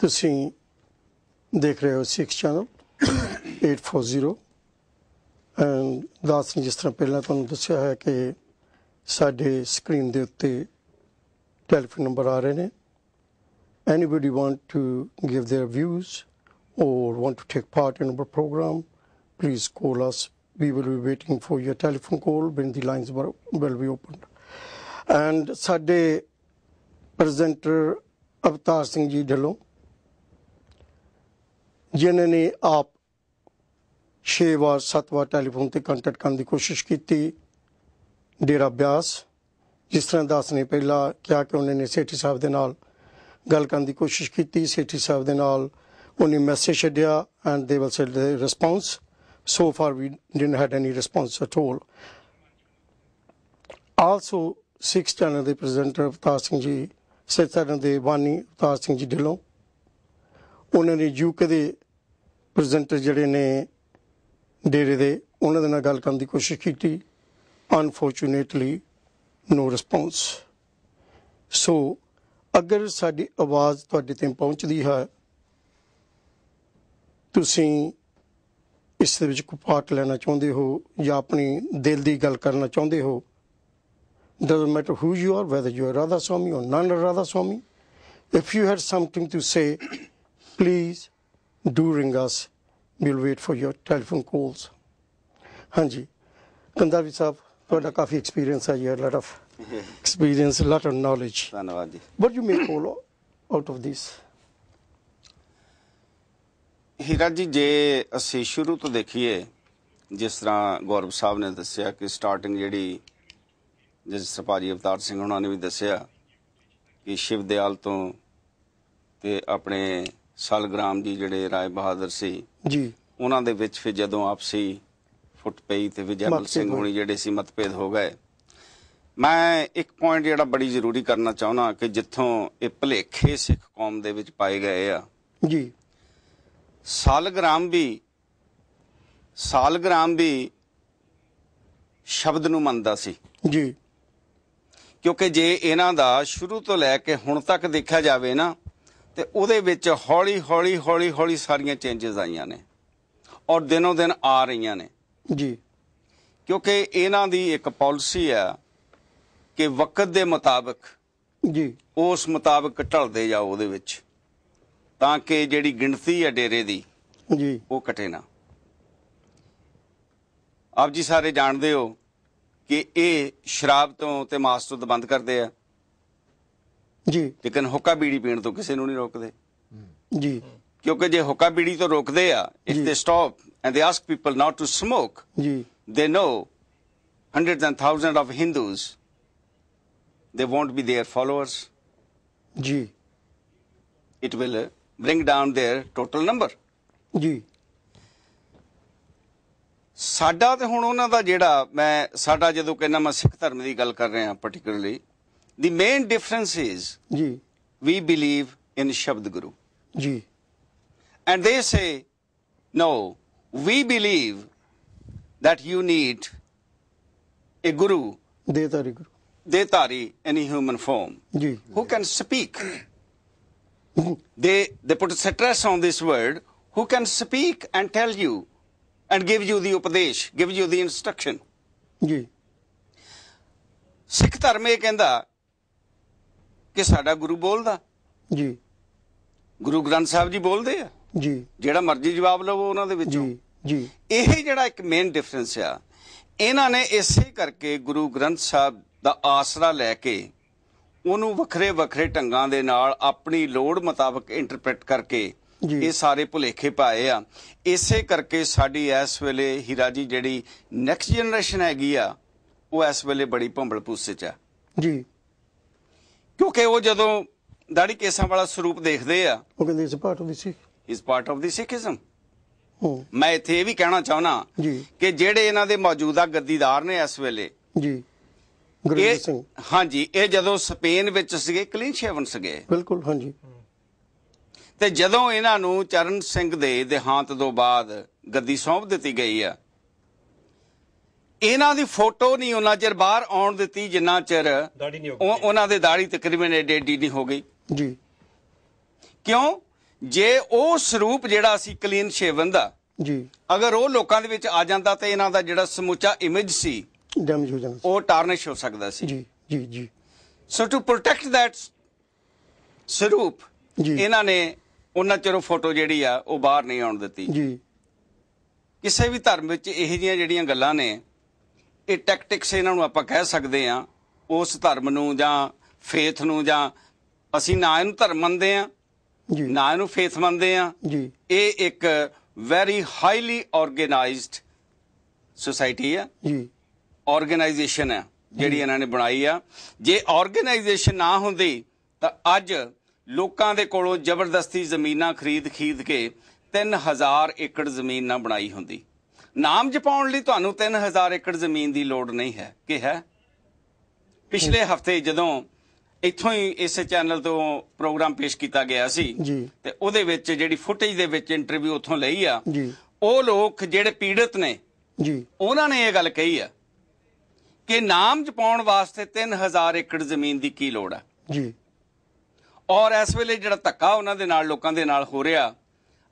ਤੁਸੀਂ ਦੇਖ ਰਹੇ ਹੋ 6 ਚੈਨਲ 840 ਐਂਡ ਦਾਸ ਨੇ ਜਿਸ ਤਰ੍ਹਾਂ ਪਹਿਲਾਂ ਤੁਹਾਨੂੰ ਦੱਸਿਆ ਹੈ ਕਿ ਸਾਡੇ ਸਕਰੀਨ ਦੇ ਉੱਤੇ ਟੈਲੀਫੋਨ ਨੰਬਰ ਆ ਰਹੇ ਨੇ anybody want to give their views or want to take part in our program please call us we will be waiting for your telephone call when the lines were- will be opened and ਸਾਡੇ presenter Avtar Singh ji Dhillon ਜਿਨ੍ਹਾਂ ਨੇ ਆਪ 6 ਵਾਰ 7 ਵਾਰ telephone ਤੇ contact ਕਰਨ ਦੀ ਕੋਸ਼ਿਸ਼ ਕੀਤੀ। ਡੇਰਾ ਬਿਆਸ, ਜਿਸ ਤਰ੍ਹਾਂ ਦਾਸ ਨੇ ਪਹਿਲਾਂ ਕਿਹਾ ਕਿ ਉਹਨਾਂ ਨੇ ਸੇਠੀ ਸਾਹਿਬ ਦੇ ਨਾਲ ਗੱਲ ਕਰਨ ਦੀ ਕੋਸ਼ਿਸ਼ ਕੀਤੀ। ਸੇਠੀ ਸਾਹਿਬ ਦੇ ਨਾਲ ਉਹਨੇ ਮੈਸੇਜ ਛੱਡਿਆ and they will said the response. So far we didn't had any response at all. Also Sikh channel ਦੇ ਪ੍ਰੈਜ਼ੈਂਟਰ ਅਵਤਾਰ ਸਿੰਘ ਜੀ ਸਿਕਸ ਚੈਨਲ ਦੇ ਬਾਨੀ ਅਵਤਾਰ ਸਿੰਘ ਜੀ ਢਿੱਲੋਂ, ਉਹਨਾਂ ਨੇ ਯੂਕੇ ਦੇ ਪ੍ਰੈਜ਼ੈਂਟਰ ਜਿਹੜੇ ਨੇ ਡੇਰੇ ਦੇ, ਉਹਨਾਂ ਦੇ ਨਾਲ ਗੱਲ ਕਰਨ ਦੀ ਕੋਸ਼ਿਸ਼ ਕੀਤੀ। ਅਨਫੋਰਚੂਨੇਟਲੀ ਨੋ ਰਿਸਪੌਂਸ ਸੋ ਅਗਰ ਸਾਡੀ ਆਵਾਜ਼ ਤੁਹਾਡੇ ਤੱਕ ਪਹੁੰਚਦੀ ਹੈ, ਤੁਸੀਂ ਇਸ ਦੇ ਵਿੱਚ ਕੋਈ ਪਾਰਟ ਲੈਣਾ ਚਾਹੁੰਦੇ ਹੋ ਜਾਂ ਆਪਣੀ ਦਿਲ ਦੀ ਗੱਲ ਕਰਨਾ ਚਾਹੁੰਦੇ ਹੋ, doesn't matter who you are, whether you are Radha Swami or non Radha Swami, if you had something to say, please do ring us we'll wait for your telephone calls. ਹਾਂਜੀ। ਕੰਦਾਵੀ ਸਾਹਿਬ ਤੁਹਾਡਾ ਕਾਫੀ ਐਕਸਪੀਰੀਅੰਸ ਹੈ ਯਾਰ lot of experience lot of knowledge. ਧੰਨਵਾਦ ਜੀ। What you make all out of this? ਹੀਰਾ ਜੀ ਜੇ ਅਸੀਂ ਸ਼ੁਰੂ ਤੋਂ ਦੇਖੀਏ ਜਿਸ ਤਰ੍ਹਾਂ ਗੌਰਵ ਸਾਹਿਬ ਨੇ ਦੱਸਿਆ ਕਿ ਸਟਾਰਟਿੰਗ ਜਿਹੜੀ ਜਿਸ ਸਰਪਾਜੀ ਅਵਤਾਰ ਸਿੰਘ ਉਹਨਾਂ ਨੇ ਵੀ ਦੱਸਿਆ ਕਿ ਸ਼ਿਵ ਦਿਆਲ ਤੋਂ ਤੇ ਆਪਣੇ ਸਲਗ੍ਰਾਮ ਜੀ ਜਿਹੜੇ ਰਾਏ ਬਹਾਦਰ ਸੀ ਜੀ। ਉਹਨਾਂ ਦੇ ਵਿੱਚ ਫਿਰ ਜਦੋਂ ਆਪਸੀ ਫੁੱਟ ਪਈ ਤੇ ਵਿਜੈਮਲ ਸਿੰਘ। ਹੋਣੀ ਜਿਹੜੇ ਸੀ ਮਤਭੇਦ ਹੋ ਗਏ। ਮੈਂ ਇੱਕ ਪੁਆਇੰਟ ਜਿਹੜਾ ਬੜੀ ਜ਼ਰੂਰੀ ਕਰਨਾ ਚਾਹੁੰਦਾ ਕਿ ਜਿੱਥੋਂ ਇਹ ਭਲੇਖੇ ਸਿੱਖ ਕੌਮ ਦੇ ਵਿੱਚ ਪਾਏ ਗਏ ਆ। ਜੀ। ਸਾਲਗ੍ਰਾਮ ਵੀ ਸਾਲਗ੍ਰਾਮ ਵੀ ਸ਼ਬਦ ਨੂੰ ਮੰਨਦਾ ਸੀ। ਜੀ। ਕਿਉਂਕਿ ਜੇ ਇਹਨਾਂ ਦਾ ਸ਼ੁਰੂ ਤੋਂ ਲੈ ਕੇ ਹੁਣ ਤੱਕ ਦੇਖਿਆ ਜਾਵੇ ਨਾ ਤੇ ਉਹਦੇ ਵਿੱਚ ਹੌਲੀ ਹੌਲੀ ਹੌਲੀ ਹੌਲੀ ਸਾਰੀਆਂ ਚੇਂਜਸ ਆਈਆਂ ਨੇ ਔਰ ਦਿਨੋਂ ਦਿਨ ਆ ਰਹੀਆਂ ਨੇ। ਜੀ। ਕਿਉਂਕਿ ਇਹਨਾਂ ਦੀ ਇੱਕ ਪਾਲਿਸੀ ਆ ਕਿ ਵਕਤ ਦੇ ਮੁਤਾਬਕ ਜੀ। ਉਸ ਮੁਤਾਬਕ ਢਲਦੇ ਜਾਓ ਉਹਦੇ ਵਿੱਚ ਤਾਂ ਕਿ ਜਿਹੜੀ ਗਿਣਤੀ ਹੈ ਡੇਰੇ ਦੀ ਜੀ। ਉਹ ਕਟੇ ਨਾ। ਆਪ ਜੀ ਸਾਰੇ ਜਾਣਦੇ ਹੋ ਕਿ ਇਹ ਸ਼ਰਾਬ ਤੋਂ ਤੇ ਮਾਸ ਤੋਂ ਤਾਂ ਬੰਦ ਕਰਦੇ ਆ। ਜੀ। ਲੇਕਿਨ ਹੁੱਕਾ ਬੀੜੀ ਪੀਣ ਤੋਂ ਕਿਸੇ ਨੂੰ ਨਹੀਂ ਰੋਕਦੇ। ਜੀ। ਕਿਉਂਕਿ ਜੇ ਹੁੱਕਾ ਬੀੜੀ ਤੋਂ ਰੋਕਦੇ ਆ if. They stop and they ask people not to smoke ਜੀ। they know hundreds and thousands of Hindus, they won't be their followers. ਜੀ It will uh, bring down their total number. ਜੀ ਸਾਡਾ ਤੇ ਹੁਣ ਉਹਨਾਂ ਦਾ ਜਿਹੜਾ ਮੈਂ ਸਾਡਾ ਜਦੋਂ ਕਹਿੰਦਾ ਮੈਂ ਸਿੱਖ ਧਰਮ ਦੀ ਗੱਲ ਕਰ ਰਿਹਾ particularly the main difference is ਜੀ we believe in Shabd Guru. ਜੀ And they say, no, we believe that you need a guru, ਦੇ ਤਾਰੀ ਗੁਰੂ Detari, in a human form. ਜੀ who can speak. they they put stress on this word who can speak and tell you and give you the upadesh, give you the instruction. ਜੀ ਸਿੱਖ ਧਰਮ ਇਹ ਕਹਿੰਦਾ ਕਿ ਸਾਡਾ ਗੁਰੂ ਬੋਲਦਾ? ਜੀ। ਗੁਰੂ ਗ੍ਰੰਥ ਸਾਹਿਬ ਜੀ ਬੋਲਦੇ ਆ? ਜੀ। ਜਿਹੜਾ ਮਰਜ਼ੀ ਜਵਾਬ ਲਵੋ ਉਹਨਾਂ ਦੇ ਵਿੱਚੋਂ। ਜੀ ਜੀ। ਇਹ ਜਿਹੜਾ ਇੱਕ ਮੇਨ ਡਿਫਰੈਂਸ ਆ ਇਹਨਾਂ ਨੇ ਇਸੇ ਕਰਕੇ ਗੁਰੂ ਗ੍ਰੰਥ ਸਾਹਿਬ ਦਾ ਆਸਰਾ ਲੈ ਕੇ ਉਹਨੂੰ ਵੱਖਰੇ ਵੱਖਰੇ ਢੰਗਾਂ ਦੇ ਨਾਲ ਆਪਣੀ ਲੋੜ ਮੁਤਾਬਕ ਇੰਟਰਪ੍ਰੀਟ ਕਰਕੇ। ਇਹ ਸਾਰੇ ਭੁਲੇਖੇ ਪਾਏ ਆ। ਇਸੇ ਕਰਕੇ ਸਾਡੀ ਇਸ ਵੇਲੇ ਹੀਰਾ ਜੀ ਜਿਹੜੀ ਨੈਕਸਟ ਜਨਰੇਸ਼ਨ ਹੈਗੀ ਆ ਉਹ ਇਸ ਵੇਲੇ ਬੜੀ ਭੰਬਲ ਭੂਸੇ ਚ ਆ। ਜੀ। ਕਿਉਂਕਿ ਉਹ ਜਦੋਂ ਦਾੜੀ ਕੇਸਾਂ ਵਾਲਾ ਸਰੂਪ ਦੇਖਦੇ ਆ ਉਹ ਕਹਿੰਦੇ ਇਸ ਪਾਰਟ ਆਫ ਦੀ ਇਸ ਪਾਰਟ ਆਫ ਦੀ ਸਿੱਖੀਜ਼ਮ ਮੈਂ ਇੱਥੇ ਇਹ ਵੀ ਕਹਿਣਾ ਚਾਹੁੰਦਾ ਜੀ। ਕਿ ਜਿਹੜੇ ਇਹਨਾਂ ਦੇ ਮੌਜੂਦਾ ਗੱਦੀਦਾਰ ਨੇ ਇਸ ਵੇਲੇ ਜੀ। ਗੁਰਜੀਤ ਸਿੰਘ। ਹਾਂਜੀ ਇਹ ਜਦੋਂ ਸਪੇਨ ਵਿੱਚ ਸੀਗੇ ਕਲੀਨ ਸ਼ੇਵਨ ਸੀਗੇ। ਬਿਲਕੁਲ ਹਾਂਜੀ। ਤੇ ਜਦੋਂ ਇਹਨਾਂ ਨੂੰ ਚਰਨ ਸਿੰਘ ਦੇ ਦੇਹਾਂਤ ਤੋਂ ਬਾਅਦ ਗੱਦੀ ਸੌਂਪ ਦਿੱਤੀ ਗਈ ਆ ਇਹਨਾਂ ਦੀ ਫੋਟੋ ਨਹੀਂ ਉਹਨਾਂ ਚਿਰ ਬਾਹਰ ਆਉਣ ਦਿੱਤੀ ਜਿੰਨਾ ਚਿਰ ਦਾੜੀ ਨਹੀਂ ਉਹ- ਉਹਨਾਂ ਦੇ ਦਾੜੀ ਤਕਰੀਬਨ ਏਡੀ ਏਡੀ ਨਹੀਂ ਹੋ ਗਈ। ਜੀ। ਕਿਉਂ? ਜੇ ਉਹ ਸਰੂਪ ਜਿਹੜਾ ਸੀ ਕਲੀਨ ਸ਼ੇਵਨ ਦਾ ਜੀ। ਅਗਰ ਉਹ ਲੋਕਾਂ ਦੇ ਵਿੱਚ ਆ ਜਾਂਦਾ ਤਾਂ ਇਹਨਾਂ ਦਾ ਜਿਹੜਾ ਸਮੁੱਚਾ ਇਮੇਜ ਸੀ ਡੈਮੇਜ ਹੋ ਸੀ। ਉਹ ਟਾਰਨਿਸ਼ ਹੋ ਸਕਦਾ ਸੀ। ਜੀ ਜੀ ਜੀ। ਸੋ ਟੂ ਪ੍ਰੋਟੈਕਟ that ਸਰੂਪ ਜੀ। ਇਹਨਾਂ ਨੇ ਉਹਨਾਂ ਚਿਰੋਂ ਫੋਟੋ ਜਿਹੜੀ ਆ ਉਹ ਬਾਹਰ ਨਹੀਂ ਆਉਣ ਦਿੱਤੀ। ਜੀ। ਕਿਸੇ ਵੀ ਧਰਮ ਵਿੱਚ ਇਹੋ ਜਿਹੀਆਂ ਜਿਹੜੀਆਂ ਗੱਲਾਂ ਨੇ ਇਹ ਟੈਕਟਿਕਸ ਇਹਨਾਂ ਨੂੰ ਆਪਾਂ ਕਹਿ ਸਕਦੇ ਆ ਉਸ ਧਰਮ ਨੂੰ ਜਾਂ ਫੇਥ ਨੂੰ ਜਾਂ ਅਸੀਂ ਨਾ ਇਹਨੂੰ ਧਰਮ ਮੰਨਦੇ ਆ ਜੀ। ਨਾ ਇਹਨੂੰ ਫੇਥ ਮੰਨਦੇ ਆ ਜੀ। ਇਹ ਇੱਕ ਵੈਰੀ ਹਾਈਲੀ ਆਰਗੇਨਾਈਜ਼ਡ ਸੁਸਾਇਟੀ ਆ ਜੀ। ਆਰਗੇਨਾਈਜੇਸ਼ਨ ਹੈ ਜਿਹੜੀ ਇਹਨਾਂ ਨੇ ਬਣਾਈ ਆ। ਜੇ ਆਰਗੇਨਾਈਜੇਸ਼ਨ ਨਾ ਹੁੰਦੀ ਤਾਂ ਅੱਜ ਲੋਕਾਂ ਦੇ ਕੋਲੋਂ ਜ਼ਬਰਦਸਤੀ ਜ਼ਮੀਨਾਂ ਖਰੀਦ ਖਰੀਦ ਕੇ 3000 ਏਕੜ ਜ਼ਮੀਨ ਨਾ ਬਣਾਈ ਹੁੰਦੀ। ਨਾਮ ਜਪਾਉਣ ਲਈ ਤੁਹਾਨੂੰ 3000 ਏਕੜ ਜ਼ਮੀਨ ਦੀ ਲੋੜ ਨਹੀਂ ਹੈ। ਕਿ ਹੈ? ਪਿਛਲੇ ਹਫ਼ਤੇ ਜਦੋਂ ਇੱਥੋਂ ਹੀ ਇਸੇ ਚੈਨਲ ਤੋਂ ਪ੍ਰੋਗਰਾਮ ਪੇਸ਼ ਕੀਤਾ ਗਿਆ ਸੀ ਤੇ ਉਹਦੇ ਵਿੱਚ ਜਿਹੜੀ ਫੁਟੇਜ ਦੇ ਵਿੱਚ ਇੰਟਰਵਿਊ ਉੱਥੋਂ ਲਈ ਆ ਉਹ ਲੋਕ ਜਿਹੜੇ ਪੀੜਤ ਨੇ ਜੀ। ਉਹਨਾਂ ਨੇ ਇਹ ਗੱਲ ਕਹੀ ਆ ਕਿ ਨਾਮ ਜਪਾਉਣ ਵਾਸਤੇ 3000 ਏਕੜ ਜ਼ਮੀਨ ਦੀ ਕੀ ਲੋੜ ਆ? ਜੀ। ਔਰ ਇਸ ਵੇਲੇ ਜਿਹੜਾ ਧੱਕਾ ਉਹਨਾਂ ਦੇ ਨਾਲ ਲੋਕਾਂ ਦੇ ਨਾਲ ਹੋ ਰਿਹਾ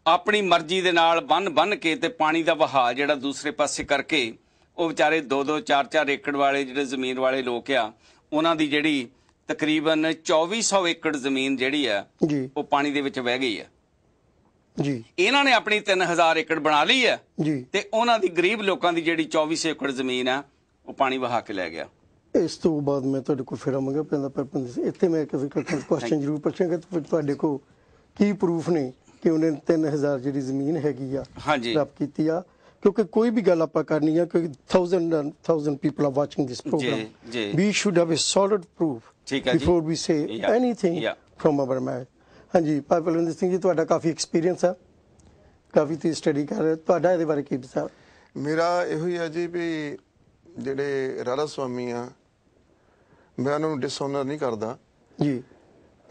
ਆਪਣੀ ਮਰਜ਼ੀ ਦੇ ਨਾਲ ਬੰਨ ਬੰਨ ਕੇ ਤੇ ਪਾਣੀ ਦਾ ਵਹਾਅ ਜਿਹੜਾ ਦੂਸਰੇ ਪਾਸੇ ਕਰਕੇ ਉਹ ਵਿਚਾਰੇ 2-2 4-4 ਏਕੜ ਵਾਲੇ ਜਿਹੜੇ ਜ਼ਮੀਨ ਵਾਲੇ ਲੋਕ ਆ ਉਹਨਾਂ ਦੀ ਜਿਹੜੀ ਤਕਰੀਬਨ 2400 ਏਕੜ ਜ਼ਮੀਨ ਜਿਹੜੀ ਆ ਉਹ ਪਾਣੀ ਦੇ ਵਿੱਚ ਵਹਿ ਗਈ ਆ। ਜੀ। ਇਹਨਾਂ ਨੇ ਆਪਣੀ 3000 ਏਕੜ ਬਣਾ ਲਈ ਆ ਜੀ। ਤੇ ਉਹਨਾਂ ਦੀ ਗਰੀਬ ਲੋਕਾਂ ਦੀ ਜਿਹੜੀ 2400 ਏਕੜ ਜ਼ਮੀਨ ਆ ਉਹ ਪਾਣੀ ਵਹਾ ਕੇ ਲੈ ਗਿਆ। ਇਸ ਤੋਂ ਬਾਅਦ ਮੈਂ ਤੁਹਾਡੇ ਕੋਲ ਫਿਰ ਆਵਾਂਗਾ ਪੈਂਦਾ ਪਰ ਇੱਥੇ ਮੈਂ ਕੋਲ ਕੁਐਸਚਨ ਜ਼ਰੂਰ ਪੁੱਛਾਂਗਾ ਤੁਹਾਡੇ ਕੋਲ ਕੀ ਪ੍ਰੂਫ ਨੇ? ਕਿ ਉਹਨੇ 3000 ਜਿਹੜੀ ਜ਼ਮੀਨ ਹੈਗੀ ਆ ਹਾਂਜੀ ਪ੍ਰਾਪਤ ਕੀਤੀ ਆ ਕਿਉਂਕਿ ਕੋਈ ਵੀ ਗੱਲ ਆਪਾਂ ਕਰਨੀ ਆ ਕਿਉਂਕਿ 1000 and 1000 people are watching this program ਜੀ। we should have a solid proof ਠੀਕ ਹੈ ਜੀ। before we say Yeah, anything yeah. from our mind ਹਾਂਜੀ ਭਾਈ ਬਲਵਿੰਦਰ ਸਿੰਘ ਜੀ ਤੁਹਾਡਾ ਕਾਫੀ ਐਕਸਪੀਰੀਅੰਸ ਆ ਕਾਫੀ ਤੁਸੀਂ ਸਟੱਡੀ ਕਰ ਰਹੇ। ਤੁਹਾਡਾ ਇਹਦੇ ਬਾਰੇ ਕੀ ਵਿਚਾਰ ਮੇਰਾ ਇਹੋ ਹੀ ਆ ਜੀ ਵੀ ਜਿਹੜੇ ਰਾਧਾ ਸੁਆਮੀ ਆ ਮੈਂ ਉਹਨਾਂ ਨੂੰ ਡਿਸਓਨਰ ਨਹੀਂ ਕਰਦਾ ਜੀ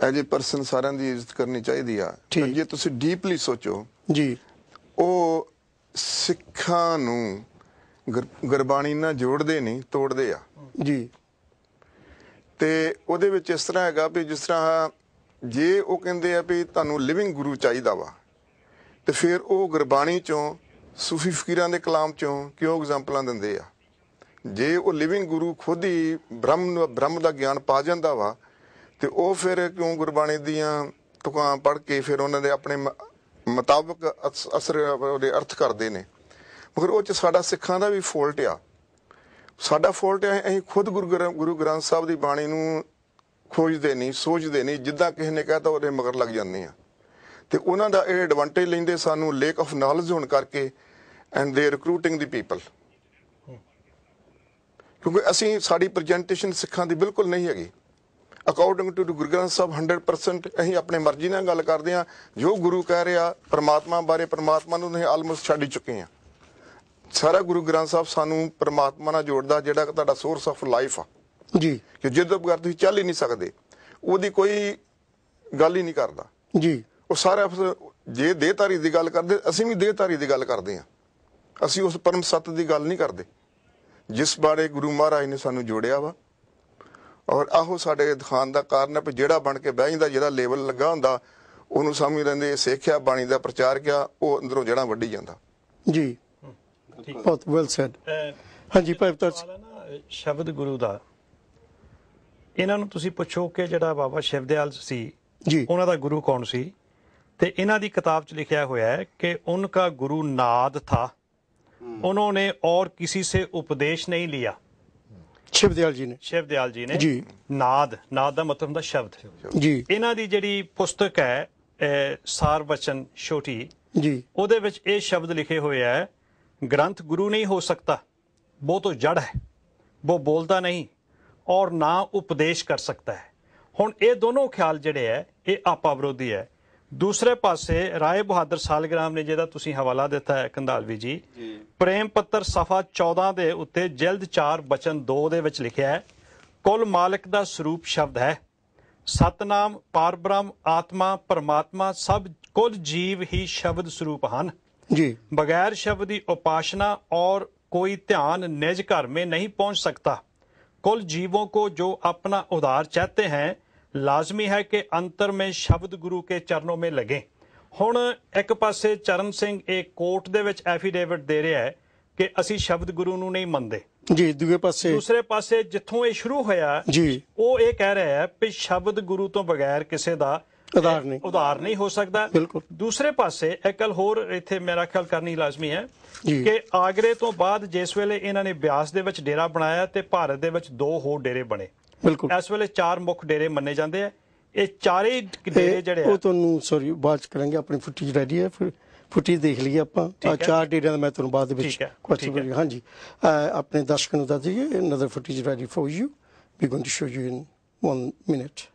ਐਜ ਅ ਪਰਸਨ ਸਾਰਿਆਂ ਦੀ ਇੱਜ਼ਤ ਕਰਨੀ ਚਾਹੀਦੀ ਆ। ਜੇ ਤੁਸੀਂ ਡੀਪਲੀ ਸੋਚੋ ਜੀ। ਉਹ ਸਿੱਖਾਂ ਨੂੰ ਗੁਰ- ਗੁਰਬਾਣੀ ਨਾਲ ਜੋੜਦੇ ਨਹੀਂ ਤੋੜਦੇ ਆ। ਜੀ। ਤੇ ਉਹਦੇ ਵਿੱਚ ਇਸ ਤਰ੍ਹਾਂ ਹੈਗਾ ਵੀ ਜਿਸ ਤਰ੍ਹਾਂ ਜੇ ਉਹ ਕਹਿੰਦੇ ਆ ਵੀ ਤੁਹਾਨੂੰ ਲਿਵਿੰਗ ਗੁਰੂ ਚਾਹੀਦਾ ਵਾ ਤੇ ਫਿਰ ਉਹ ਗੁਰਬਾਣੀ ਚੋਂ ਸੂਫੀ ਫਕੀਰਾਂ ਦੇ ਕਲਾਮ ਚੋਂ ਕਿਉਂ ਐਗਜ਼ਾਮਪਲਾਂ ਦਿੰਦੇ ਆ? ਜੇ ਉਹ ਲਿਵਿੰਗ ਗੁਰੂ ਖੁਦ ਹੀ ਬ੍ਰਹਮ ਬ੍ਰਹਮ ਦਾ ਗਿਆਨ ਪਾ ਜਾਂਦਾ ਵਾ ਤੇ ਉਹ ਫਿਰ ਕਿਉਂ ਗੁਰਬਾਣੀ ਦੀਆਂ ਤੁਕਾਂ ਪੜ੍ਹ ਕੇ ਫਿਰ ਉਹਨਾਂ ਦੇ ਆਪਣੇ ਮੁਤਾਬਕ ਅਸ- ਅਸਰ ਉਹਦੇ ਅਰਥ ਕਰਦੇ ਨੇ। ਮਗਰ ਉਹ ਚ ਸਾਡਾ ਸਿੱਖਾਂ ਦਾ ਵੀ ਫੋਲਟ ਆ। ਸਾਡਾ ਫਾਲਟ ਹੈ ਅਸੀਂ ਖੁਦ ਗੁਰੂ ਗ੍ਰੰਥ ਸਾਹਿਬ ਦੀ ਬਾਣੀ ਨੂੰ ਖੋਜਦੇ ਨਹੀਂ ਸੋਚਦੇ ਨਹੀਂ ਜਿੱਦਾਂ ਕਿਸੇ ਨੇ ਕਹਿਤਾ ਉਹਦੇ ਮਗਰ ਲੱਗ ਜਾਂਦੇ ਆ। ਤੇ ਉਹਨਾਂ ਦਾ ਇਹ ਐਡਵਾਂਟੇਜ ਲੈਂਦੇ ਸਾਨੂੰ ਲੇਕ ਆਫ ਨੌਲੇਜ ਹੋਣ ਕਰਕੇ ਐਂਡ ਦੇ ਰਿਕਰੂਟਿੰਗ ਦੀ ਪੀਪਲ ਕਿਉਂਕਿ ਅਸੀਂ ਸਾਡੀ ਪ੍ਰੈਜੈਂਟੇਸ਼ਨ ਸਿੱਖਾਂ ਦੀ ਬਿਲਕੁਲ ਨਹੀਂ ਹੈਗੀ। ਅਕੋਰਡਿੰਗ ਟੂ ਗੁਰੂ ਗ੍ਰੰਥ ਸਾਹਿਬ 100% ਅਸੀਂ ਆਪਣੇ ਮਰਜ਼ੀ ਨਾਲ ਗੱਲ ਕਰਦੇ ਆ ਜੋ ਗੁਰੂ ਕਹਿ ਰਿਹਾ ਪ੍ਰਮਾਤਮਾ ਬਾਰੇ ਪ੍ਰਮਾਤਮਾ ਨੂੰ ਅਸੀਂ ਆਲਮੋਸਟ ਛੱਡ ਹੀ ਚੁੱਕੇ ਆ ਸਾਰਾ ਗੁਰੂ ਗ੍ਰੰਥ ਸਾਹਿਬ ਸਾਨੂੰ ਪ੍ਰਮਾਤਮਾ ਨਾਲ ਜੋੜਦਾ ਜਿਹੜਾ ਤੁਹਾਡਾ ਸੋਰਸ ਆਫ ਲਾਈਫ ਆ। ਜੀ। ਕਿ ਜਿਹਦੇ ਬਗੈਰ ਤੁਸੀਂ ਚੱਲ ਹੀ ਨਹੀਂ ਸਕਦੇ। ਉਹਦੀ ਕੋਈ ਗੱਲ ਹੀ ਨਹੀਂ ਕਰਦਾ। ਜੀ। ਉਹ ਸਾਰਾ ਜੇ ਦੇਹਧਾਰੀ ਦੀ ਗੱਲ ਕਰਦੇ ਅਸੀਂ ਵੀ ਦੇਹਧਾਰੀ ਦੀ ਗੱਲ ਕਰਦੇ ਆ ਅਸੀਂ ਉਸ ਪਰਮ ਸੱਤ ਦੀ ਗੱਲ ਨਹੀਂ ਕਰਦੇ। ਜਿਸ ਬਾਰੇ ਗੁਰੂ ਮਹਾਰਾਜ ਨੇ ਸਾਨੂੰ ਜੋੜਿਆ ਵਾ ਔਰ ਆਹੋ ਸਾਡੇ ਖਾਨ ਦਾ ਕਾਰਨ ਹੈ ਕਿ ਜਿਹੜਾ ਬਣ ਕੇ ਬਹਿ ਜਾਂਦਾ ਜਿਹੜਾ ਲੇਵਲ ਲੱਗਾ ਹੁੰਦਾ ਉਹਨੂੰ ਸਮਝ ਲੈਂਦੇ ਸਿੱਖਿਆ ਬਾਣੀ ਦਾ ਪ੍ਰਚਾਰ ਕਿਆ ਉਹ ਅੰਦਰੋਂ ਜੜਾਂ ਵੱਢੀ ਜਾਂਦਾ। ਜੀ। ਬਹੁਤ ਵੈਲ ਸੈਡ ਹਾਂਜੀ ਭਾਈ ਅਵਤਾਰ ਸ਼ਬਦ ਗੁਰੂ ਦਾ। ਇਹਨਾਂ ਨੂੰ ਤੁਸੀਂ ਪੁੱਛੋ ਕਿ ਜਿਹੜਾ ਬਾਬਾ ਸ਼ਿਵਦਿਆਲ ਸੀ ਜੀ। ਉਹਨਾਂ ਦਾ ਗੁਰੂ ਕੌਣ ਸੀ? ਤੇ ਇਹਨਾਂ ਦੀ ਕਿਤਾਬ 'ਚ ਲਿਖਿਆ ਹੋਇਆ ਹੈ ਕਿ ਉਨ੍ਹਾਂ ਦਾ ਗੁਰੂ ਨਾਦ ਥਾ। ਉਹਨਾਂ ਨੇ ਔਰ ਕਿਸੇ ਸੇ ਉਪਦੇਸ਼ ਨਹੀਂ ਲਿਆ। ਸ਼ਿਵਦਿਆਲ ਜੀ ਨੇ। ਸ਼ਿਵਦਿਆਲ ਜੀ ਨੇ ਜੀ। ਨਾਦ ਨਾਦ ਦਾ ਮਤਲਬ ਹੁੰਦਾ ਸ਼ਬਦ। ਜੀ। ਇਹਨਾਂ ਦੀ ਜਿਹੜੀ ਪੁਸਤਕ ਹੈ ਸਾਰਵਚਨ ਛੋਟੀ ਜੀ। ਉਹਦੇ ਵਿੱਚ ਇਹ ਸ਼ਬਦ ਲਿਖੇ ਹੋਏ ਹੈ ਗ੍ਰੰਥ ਗੁਰੂ ਨਹੀਂ ਹੋ ਸਕਦਾ ਉਹ ਤੋਂ ਜੜ ਹੈ ਉਹ ਬੋਲਦਾ ਨਹੀਂ ਔਰ ਨਾ ਉਪਦੇਸ਼ ਕਰ ਸਕਦਾ ਹੈ। ਹੁਣ ਇਹ ਦੋਨੋਂ ਖਿਆਲ ਜਿਹੜੇ ਹੈ ਇਹ ਆਪਾ ਵਿਰੋਧੀ ਹੈ। ਦੂਸਰੇ ਪਾਸੇ ਰਾਏ ਬਹਾਦਰ ਸਾਲਗ੍ਰਾਮ ਨੇ ਜਿਹਦਾ ਤੁਸੀਂ ਹਵਾਲਾ ਦਿੱਤਾ ਹੈ ਕੰਧਾਲਵੀ ਜੀ ਪ੍ਰੇਮ ਪੱਤਰ ਸਫਾ 14 ਦੇ ਉੱਤੇ ਜਲਦ 4 ਬਚਨ 2 ਦੇ ਵਿੱਚ ਲਿਖਿਆ ਹੈ ਕੁੱਲ ਮਾਲਕ ਦਾ ਸਰੂਪ ਸ਼ਬਦ ਹੈ ਸਤਨਾਮ ਪਰਬ੍ਰਹਮ ਆਤਮਾ ਪਰਮਾਤਮਾ ਸਭ ਕੁੱਲ ਜੀਵ ਹੀ ਸ਼ਬਦ ਸਰੂਪ ਹਨ जी बगैर शब्द की उपासना और कोई ध्यान निज घर में नहीं पहुंच सकता कुल जीवों को जो अपना उद्धार चाहते हैं ਲਾਜ਼ਮੀ ਹੈ ਕਿ ਅੰਤਰ ਮੇਂ ਸ਼ਬਦ ਗੁਰੂ ਕੇ ਚਰਨੋਂ ਮੇਂ ਲਗੇ। ਹੁਣ ਇੱਕ ਪਾਸੇ ਚਰਨ ਸਿੰਘ ਇਹ ਕੋਰਟ ਦੇ ਵਿੱਚ ਐਫੀਡੇਵਿਟ ਦੇ ਰਿਹਾ ਹੈ ਕਿ ਅਸੀਂ ਸ਼ਬਦ ਗੁਰੂ ਨੂੰ ਨਹੀਂ ਮੰਨਦੇ। ਜੀ ਦੂਏ ਪਾਸੇ ਦੂਸਰੇ ਪਾਸੇ ਜਿੱਥੋਂ ਇਹ ਸ਼ੁਰੂ ਹੋਇਆ ਜੀ। ਉਹ ਇਹ ਕਹਿ ਰਿਹਾ ਹੈ ਕਿ ਸ਼ਬਦ ਗੁਰੂ ਤੋਂ ਬਗੈਰ ਕਿਸੇ ਦਾ ਉਧਾਰ ਨਹੀਂ। ਉਧਾਰ ਨਹੀਂ ਹੋ ਸਕਦਾ। ਬਿਲਕੁਲ। ਦੂਸਰੇ ਪਾਸੇ ਅਕਲ ਹੋਰ ਇੱਥੇ ਮੇਰਾ ਖਿਆਲ ਕਰਨੀ ਲਾਜ਼ਮੀ ਹੈ ਕਿ ਆਗਰੇ ਤੋਂ ਬਾਅਦ ਜਿਸ ਵੇਲੇ ਇਹਨਾਂ ਨੇ ਬਿਆਸ ਦੇ ਵਿੱਚ ਡੇਰਾ ਬਣਾਇਆ ਤੇ ਭਾਰਤ ਦੇ ਵਿੱਚ ਦੋ ਹੋਰ ਡੇਰੇ ਬਣੇ। ਬਿਲਕੁਲ। ਇਸ ਵੇਲੇ ਚਾਰ ਮੁੱਖ ਡੇਰੇ ਮੰਨੇ ਜਾਂਦੇ ਆ। ਇਹ ਚਾਰੇ ਡੇਰੇ ਜਿਹੜੇ ਉਹ ਤੁਹਾਨੂੰ ਸੌਰੀ ਬਾਅਦ ਚ ਕਰਾਂਗੇ ਆਪਣੀ ਫੁੱਟੀ ਰੈਡੀ ਹੈ। ਫਿਰ ਫੁੱਟੀ ਦੇਖ ਲਈ ਆਪਾਂ। ਆ। ਚਾਰ ਡੇਰਿਆਂ ਦਾ ਮੈਂ ਤੁਹਾਨੂੰ ਬਾਅਦ ਵਿੱਚ। ਕਰਾਂਗਾ। ਹਾਂਜੀ। ਆਪਣੇ ਦਰਸ਼ਕਾਂ ਨੂੰ ਦੱਸ ਦਈਏ another footage ready for you. We're going to show you in one minute